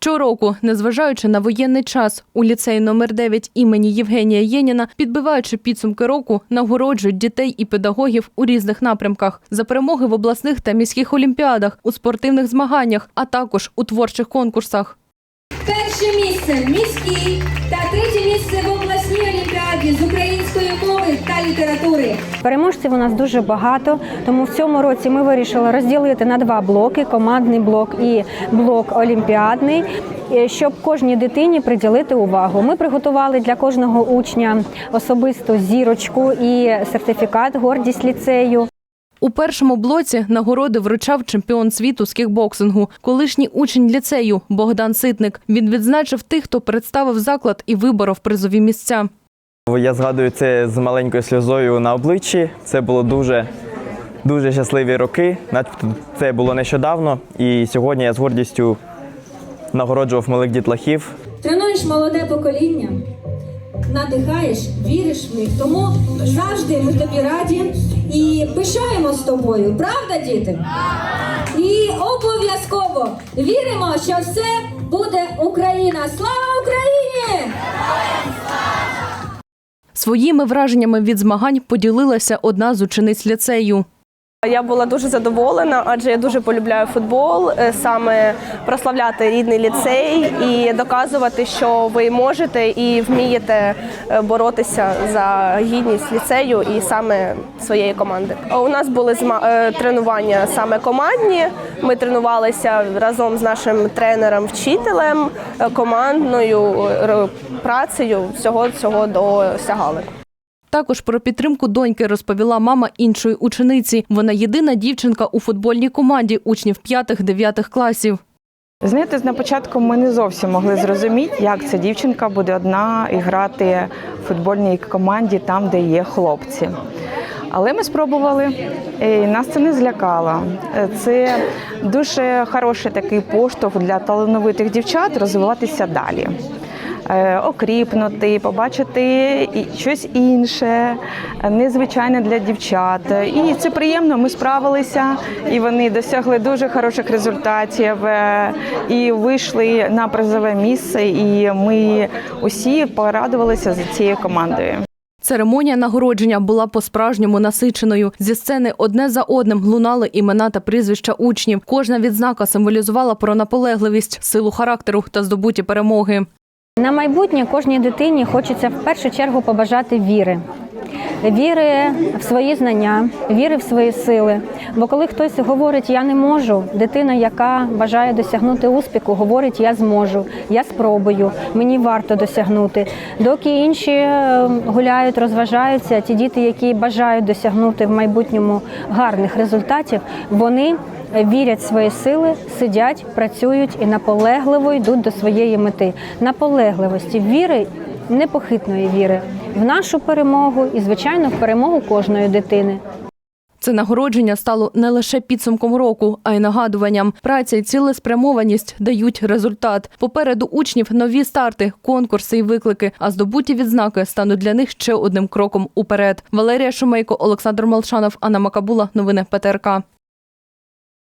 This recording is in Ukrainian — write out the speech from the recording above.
Щороку, незважаючи на воєнний час, у ліцеї номер 9 імені Євгенія Єніна, підбиваючи підсумки року, нагороджують дітей і педагогів у різних напрямках за перемоги в обласних та міських олімпіадах, у спортивних змаганнях, а також у творчих конкурсах. Перше місце міський та третє місце в обласній олімпіаді з української мови та літератури. Переможців у нас дуже багато, тому в цьому році ми вирішили розділити на два блоки: командний блок і блок олімпіадний, е, щоб кожній дитині приділити увагу. Ми приготували для кожного учня особисту зірочку і сертифікат гордість ліцею. У першому блоці нагороди вручав чемпіон світу з кікбоксингу, колишній учень ліцею Богдан Ситник. Він відзначив тих, хто представив заклад і виборов призові місця. Я згадую це з маленькою сльозою на обличчі. Це було дуже, дуже щасливі роки. Це було нещодавно. І сьогодні я з гордістю нагороджував малих дітлахів. Тренуєш молоде покоління, надихаєш, віриш в них. Тому завжди ми тобі раді і пишаємо з тобою. Правда, діти? І обов'язково віримо, що все буде Україна. Слава Україні! Своїми враженнями від змагань поділилася одна з учениць ліцею. Я була дуже задоволена, адже я дуже полюбляю футбол, е, саме прославляти рідний ліцей і доказувати, що ви можете і вмієте е, боротися за гідність ліцею і саме своєї команди. У нас були е, тренування саме командні. Ми тренувалися разом з нашим тренером, вчителем, командною працею. Всього цього досягали. Також про підтримку доньки розповіла мама іншої учениці. Вона єдина дівчинка у футбольній команді учнів 5-9 класів. Знаєте, на початку ми не зовсім могли зрозуміти, як ця дівчинка буде одна і грати в футбольній команді там, де є хлопці. Але ми спробували, і нас це не злякало. Це дуже хороший такий поштовх для талановитих дівчат розвиватися далі. Е, Окріпнути, побачити щось інше, незвичайне для дівчат. І це приємно. Ми справилися, і вони досягли дуже хороших результатів е, і вийшли на призове місце. І ми усі порадувалися за цією командою. Церемонія нагородження була по-справжньому насиченою. Зі сцени одне за одним лунали імена та прізвища учнів. Кожна відзнака символізувала про наполегливість, силу характеру та здобуті перемоги. На майбутнє кожній дитині хочеться в першу чергу побажати віри. Віри в свої знання, віри в свої сили. Бо коли хтось говорить Я не можу, дитина, яка бажає досягнути успіху, говорить Я зможу, я спробую, мені варто досягнути. Доки інші е, гуляють, розважаються, ті діти, які бажають досягнути в майбутньому гарних результатів, вони вірять свої сили, сидять, працюють і наполегливо йдуть до своєї мети. Наполегливості, віри, непохитної віри в нашу перемогу і, звичайно, в перемогу кожної дитини. Це нагородження стало не лише підсумком року, а й нагадуванням. Праця і цілеспрямованість дають результат. Попереду учнів нові старти, конкурси і виклики. А здобуті відзнаки стануть для них ще одним кроком уперед. Валерія Шумейко, Олександр Молчанов, Анна Макабула. Новини ПТРК.